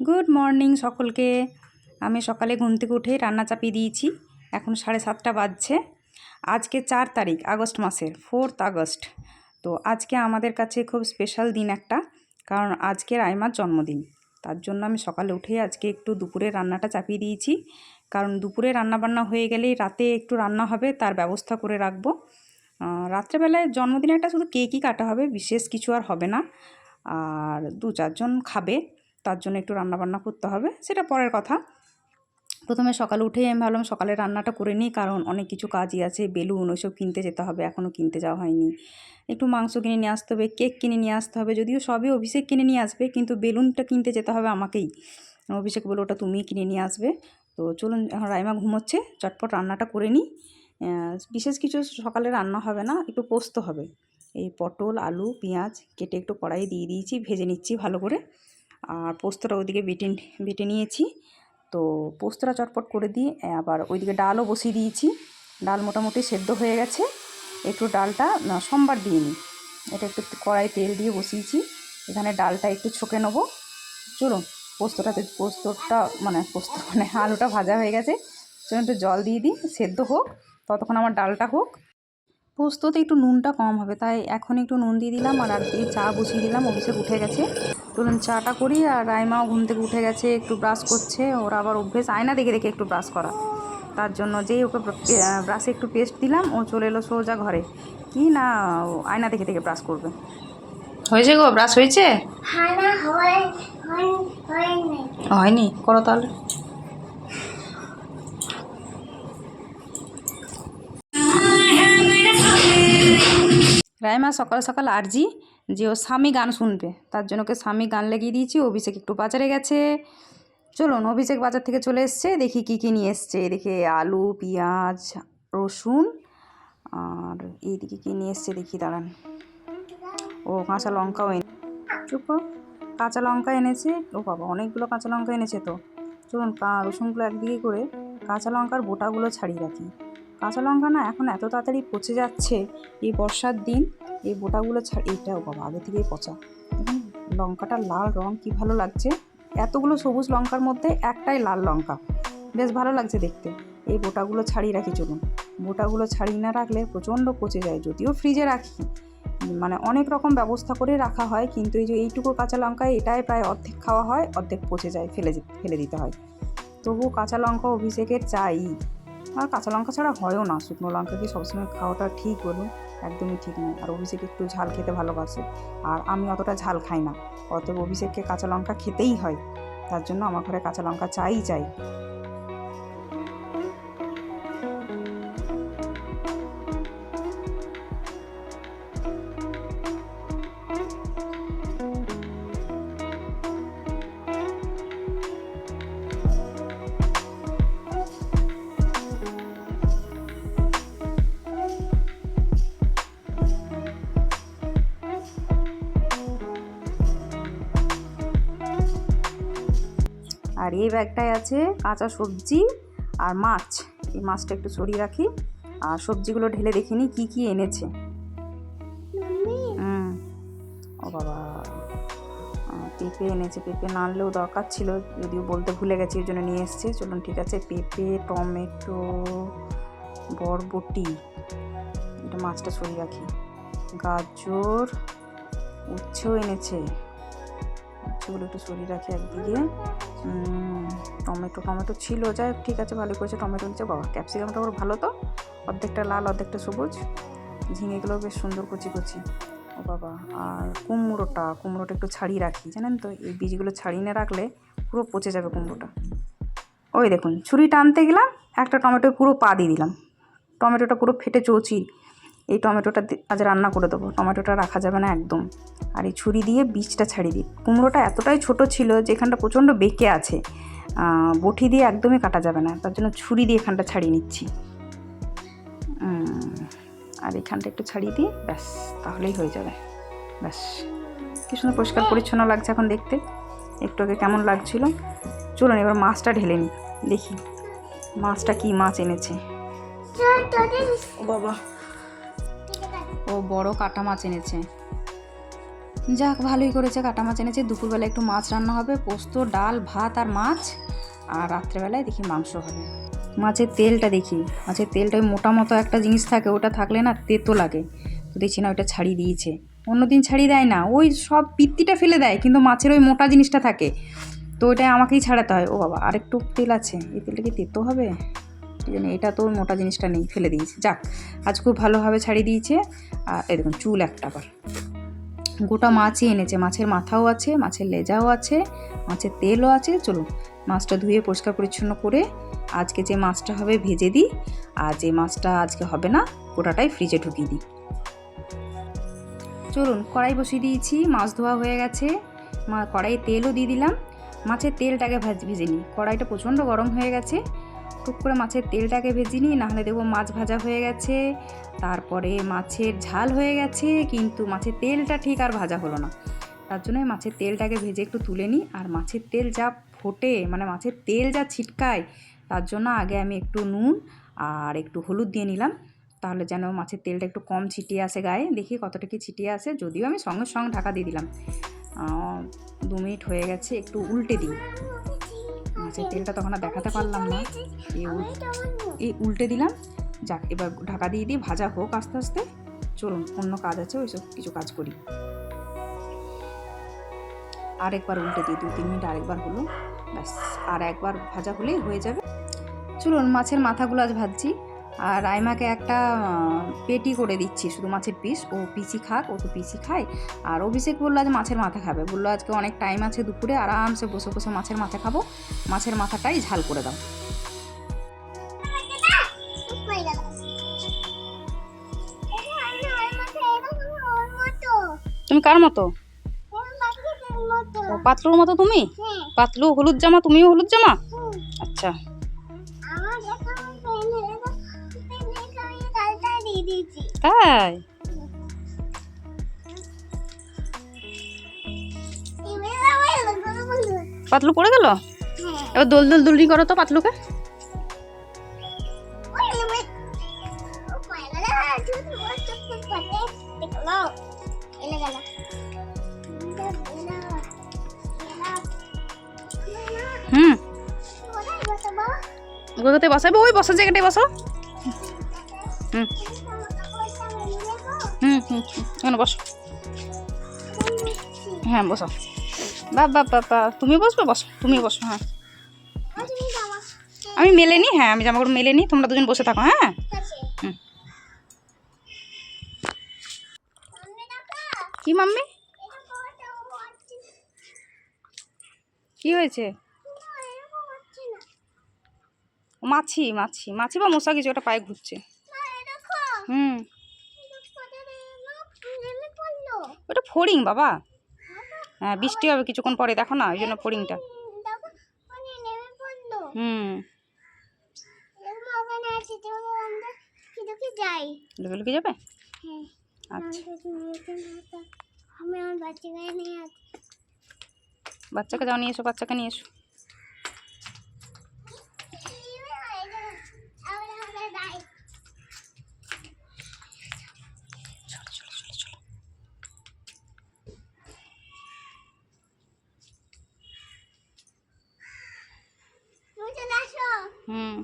Good morning সকলকে। আমি সকালে ঘুম থেকে উঠেই রান্না চাপিয়ে দিয়েছি। এখন সাড়ে সাতটা বাজছে। আজকে চার তারিখ, আগস্ট মাসের ফোর্থ আগস্ট। তো আজকে আমাদের কাছে খুব স্পেশাল দিন একটা, কারণ আজকে রাইমার জন্মদিন। তার জন্য আমি সকালে উঠেই আজকে একটু দুপুরে রান্নাটা চাপিয়ে দিয়েছি। কারণ দুপুরে রান্না বান্না হয়ে গেলেই রাতে একটু রান্না হবে, তার ব্যবস্থা করে রাখব। রাত্রেবেলায় জন্মদিনে একটা শুধু কেকই কাটা হবে, বিশেষ কিছু আর হবে না। আর দু চারজন খাবে। তার জন্য একটু রান্নাবান্না করতে হবে, সেটা পরের কথা। প্রথমে সকালে উঠেই আমি ভাবলাম সকালে রান্নাটা করে নিই, কারণ অনেক কিছু কাজই আছে, বেলুন ওইসব কিনতে যেতে হবে, এখনও কিনতে যাওয়া হয়নি। একটু মাংস কিনে নিয়ে আসতে হবে, কেক কিনে নিয়ে আসতে হবে, যদিও সবই অভিষেক কিনে নিয়ে আসবে, কিন্তু বেলুনটা কিনতে যেতে হবে আমাকেই। অভিষেক বলে ওটা তুমিই কিনে নিয়ে আসবে। তো চলুন, এখন রাইমা ঘুমোচ্ছে, চটপট রান্নাটা করে নিই। বিশেষ কিছু সকালে রান্না হবে না, একটু পোস্ত হবে। এই পটল, আলু, পেঁয়াজ, কেটে একটু কড়াই দিয়ে দিয়েছি, ভেজে নিচ্ছি ভালো করে। আর পোস্তটা ওইদিকে বেটে বেটে নিয়েছি। তো পোস্তটা চটপট করে দিয়ে আবার ওইদিকে ডালও বসিয়ে দিয়েছি। ডাল মোটামুটি সেদ্ধ হয়ে গেছে। একটু ডালটা সোমবার দিয়ে নিই এটা একটু একটু কড়াই তেল দিয়ে বসিয়েছি। এখানে ডালটা একটু ছকে নেব। চলুন, পোস্তটাতে, পোস্তটা মানে পোস্ত মানে আলুটা ভাজা হয়ে গেছে। চলুন একটু জল দিয়ে দিই, সেদ্ধ হোক, ততক্ষণ আমার ডালটা হোক। পোস্ততে একটু নুনটা কম হবে, তাই এখন একটু নুন দিয়ে দিলাম, আর আর দিয়ে চা বসিয়ে দিলাম অভিষেক উঠে গেছে। চলুন চাটা করি। আর রাইমাও ঘুম থেকে উঠে গেছে একটু ব্রাশ করছে। ওর আবার অভ্যেস আয়না দেখে দেখে একটু ব্রাশ করা। তার জন্য যেই ওকে ব্রাশে একটু পেস্ট দিলাম ও চলে এলো সোজা ঘরে। কি না ও আয়না দেখে দেখে ব্রাশ করবে। হয়েছে গো ব্রাশ হয়েছে? হয় হয় হয়নি। হয়নি? করো তাহলে। রাইমা সকাল সকাল আরজি। যে ও স্বামী গান শুনবে, তার জন্য ওকে স্বামী গান লাগিয়ে দিয়েছি, অভিষেক একটু বাজারে গেছে। চলুন, অভিষেক বাজার থেকে চলে এসছে, দেখি কী কী নিয়ে এসছে। এদিকে আলু, পেঁয়াজ, রসুন, আর এইদিকে কী নিয়ে এসছে দেখি, দাঁড়ান। ও কাঁচা লঙ্কাও এনে, চুপ কাঁচা লঙ্কা এনেছে। ও বাবা, অনেকগুলো কাঁচা লঙ্কা এনেছে তো। চলুন রসুনগুলো একদিকে করে কাঁচা লঙ্কার বোটাগুলো ছাড়িয়ে রাখি। কাঁচা লঙ্কা না এখন এত তাড়াতাড়ি পচে যাচ্ছে এই বর্ষার দিন, এই বোটাগুলো ছাড়, এইটাও বাবা, আগে থেকেই পচা। দেখুন, লঙ্কাটার লাল রং কি ভালো লাগছে। এতগুলো সবুজ লঙ্কার মধ্যে একটাই লাল লঙ্কা। বেশ ভালো লাগছে দেখতে। এই বোটাগুলো ছাড়িয়ে রাখি, চলুন। বোটাগুলো ছাড়িয়ে না রাখলে প্রচণ্ড পচে যায়, যদিও ফ্রিজে রাখি। মানে অনেক রকম ব্যবস্থা করে রাখা হয়, কিন্তু এই যে এইটুকু কাঁচা লঙ্কায় এটাই প্রায় অর্ধেক খাওয়া হয়, অর্ধেক পচে যায়, ফেলে ফেলে দিতে হয়। তবু কাঁচা লঙ্কা অভিষেকের চাই। আর কাঁচা লঙ্কা ছাড়া হয়ও না। শুকনো লঙ্কা কি সবসময় খাওয়াটা ঠিক বলুন? একদমই ঠিক নয়। আর অভিষেক একটু ঝাল খেতে ভালোবাসে। আর আমি অতটা ঝাল খাই না। অতএব অভিষেককে কাঁচা লঙ্কা খেতেই হয়। তার জন্য আমার ঘরে কাঁচা লঙ্কা চাই চাই। এই ব্যাগটায় আছে কাঁচা সবজি আর মাছ। এই মাছটা একটু সরিয়ে রাখি। আর সবজিগুলো ঢেলে দেখে দেখিনি কি কি এনেছে। ও বাবা। পেঁপে এনেছে। পেঁপে না আনলেও দরকার ছিল। যদিও বলতে ভুলে গেছি ওই জন্য নিয়ে এসছে। চলুন ঠিক আছে। পেঁপে টমেটো বরবটি এটা মাছটা সরিয়ে রাখি। গাজর উচ্ছেও এনেছে। উচ্ছেগুলো একটু সরিয়ে রাখি একদিকে। টমেটো টমেটো ছিল, যাই ঠিক আছে ভালো করেছে, টমেটো নিচ্ছে বাবা ক্যাপসিকামটা ওর ভালো তো। অর্ধেকটা লাল, অর্ধেকটা সবুজ। ঝিঙেগুলো বেশ সুন্দর কচি কচি। ও বাবা, আর কুমড়োটা কুমড়োটা একটু ছাড়িয়ে রাখি, জানেন তো? এই বীজগুলো ছাড়িয়ে না রাখলে পুরো পচে যাবে কুমড়োটা। ওই দেখুন ছুরি টানতে গেলাম, একটা টমেটো পুরো পা দিয়ে দিলাম। টমেটোটা পুরো ফেটে চৌচি এই টমেটোটা আজ রান্না করে দেবো। টমেটোটা রাখা যাবে না একদম। আর এই ছুরি দিয়ে বীজটা ছাড়িয়ে দিই। কুমড়োটা এতটাই ছোট ছিল যে এখানটা প্রচণ্ড বেঁকে আছে। বটি দিয়ে একদমই কাটা যাবে না। তার জন্য ছুরি দিয়ে এখানটা ছাড়িয়ে নিচ্ছি। আর এখানটা একটু ছাড়িয়ে দিই। ব্যাস তাহলেই হয়ে যাবে। ব্যাস কি সুন্দর পরিষ্কার পরিচ্ছন্ন লাগছে এখন দেখতে। একটু আগে কেমন লাগছিল। চলুন এবার মাছটা ঢেলে নিই। দেখি মাছটা কি মাছ এনেছে। ও বাবা। ও বড় কাটা মাছ এনেছে। যাক, ভালোই করেছে, কাটা মাছ এনেছে। দুপুরবেলা একটু মাছ রান্না হবে, পোস্ত, ডাল, ভাত আর মাছ। আর রাত্রেবেলায় দেখি মাংস হবে। মাছের তেলটা দেখি। মাছের তেলটা ওই মোটা মতো একটা জিনিস থাকে, ওটা থাকলে না তেতো লাগে। তো দেখছি না ওটা ছাড়িয়ে দিয়েছে। অন্যদিন ছাড়িয়ে দেয় না। ওই সব পিত্তিটা ফেলে দেয়, কিন্তু মাছের ওই মোটা জিনিসটা থাকে। তো ওইটা আমাকেই ছাড়াতে হয়। ও বাবা, আরেকটু তেল আছে। এই তেলটা কি তেতো হবে? এই জন্য এটা তো মোটা জিনিসটা নেই, ফেলে দিয়েছে। যাক, আজ খুব ভালোভাবে ছাড়িয়ে দিয়েছে। আর দেখুন, চুল একটা আবার। গোটা মাছই এনেছে। মাছের মাথাও আছে, মাছের লেজাও আছে, মাছের তেলও আছে। চলুন, মাছটা ধুয়ে পরিষ্কার পরিচ্ছন্ন করে আজকে যে মাছটা হবে ভেজে দিই। আর যে মাছটা আজকে হবে না গোটাটাই ফ্রিজে ঢুকিয়ে দিই। চলুন, কড়াই বসিয়ে দিয়েছি। মাছ ধোয়া হয়ে গেছে। মা, কড়াইয়ে তেলও দিয়ে দিলাম। মাছের তেলটাকে ভাজ, ভেজে নিই। কড়াইটা প্রচণ্ড গরম হয়ে গেছে। টুক করে মাছের তেলটাকে ভেজে নিই, নাহলে দেখব মাছ ভাজা হয়ে গেছে। তারপরে মাছের ঝাল হয়ে গেছে, কিন্তু মাছের তেলটা ঠিক আর ভাজা হলো না। তার জন্য মাছের তেলটাকে ভেজে একটু তুলে নিই, আর মাছের তেল যা ফোটে মানে মাছের তেল যা ছিটকায়, তার জন্য আগে আমি একটু নুন আর একটু হলুদ দিয়ে নিলাম। তাহলে যেন মাছের তেলটা একটু কম ছিটিয়ে আসে গায়ে। দেখি কতটা কি ছিটিয়ে আসে, যদিও আমি সঙ্গে সঙ্গে ঢাকা দিয়ে দিলাম। দু মিনিট হয়ে গেছে, একটু উল্টে দিই। মাছের তেলটা তখন আর দেখাতে পারলাম না। এই উল- এই উল্টে দিলাম। যাক, এবার ঢাকা দিয়ে দিয়ে ভাজা হোক আস্তে আস্তে। চলুন, অন্য কাজ আছে ওইসব কিছু কাজ করি। আরেকবার উল্টে দিই, দু তিন মিনিট আরেকবার হলো। ব্যাস, আর একবার ভাজা হলেই হয়ে যাবে। চলুন, মাছের মাথাগুলো আজ ভাজছি। আর রাইমাকে একটা পেটি করে দিচ্ছি শুধু মাছের পিস। ও পিসি খাক ও তো পিসি খায়। আর অভিষেক বলল আজ মাছের মাথা খাবে। বলল আজকে অনেক টাইম আছে দুপুরে আরামসে বসে বসে মাছের মাথা খাব। মাছের মাথাটাই ঝাল করে দাও। তুমি কার মতো? পাতলুর মতো তুমি? পাতলু হলুদ জামা তুমিও হলুদ জামা? আচ্ছা। তাই? পাতলু পড়ে গেল? এবার দোল দোল দুলনি করো তো পাতলুকে। হুম। ওগুলোতে বসাবে ওই বসার জায়গাটায় বসো। হুম। হুম। এখানে বসো। হ্যাঁ বসো। বা বা বা তুমি বসবে? বসো তুমি বসো হ্যাঁ। আমি মেলে নি হ্যাঁ আমি জামা কাপড় মেলে নি তোমরা দুজন বসে থাকো হ্যাঁ। কি মাম্মি? কি হয়েছে? মাছি মাছি। মাছি বা মশা কিছু ওটা পায়ে ঘুরছে। হুম। ওটা ফড়িং, বাবা। হ্যাঁ বৃষ্টি হবে কিছুক্ষণ পরে, দেখো না, ওই জন্য ফড়িংটা। হুম। যাবে? আচ্ছা। বাচ্চাকে যাও, নিয়ে এসো, বাচ্চাকে নিয়ে এসো চলো চলো চলো চলো হুম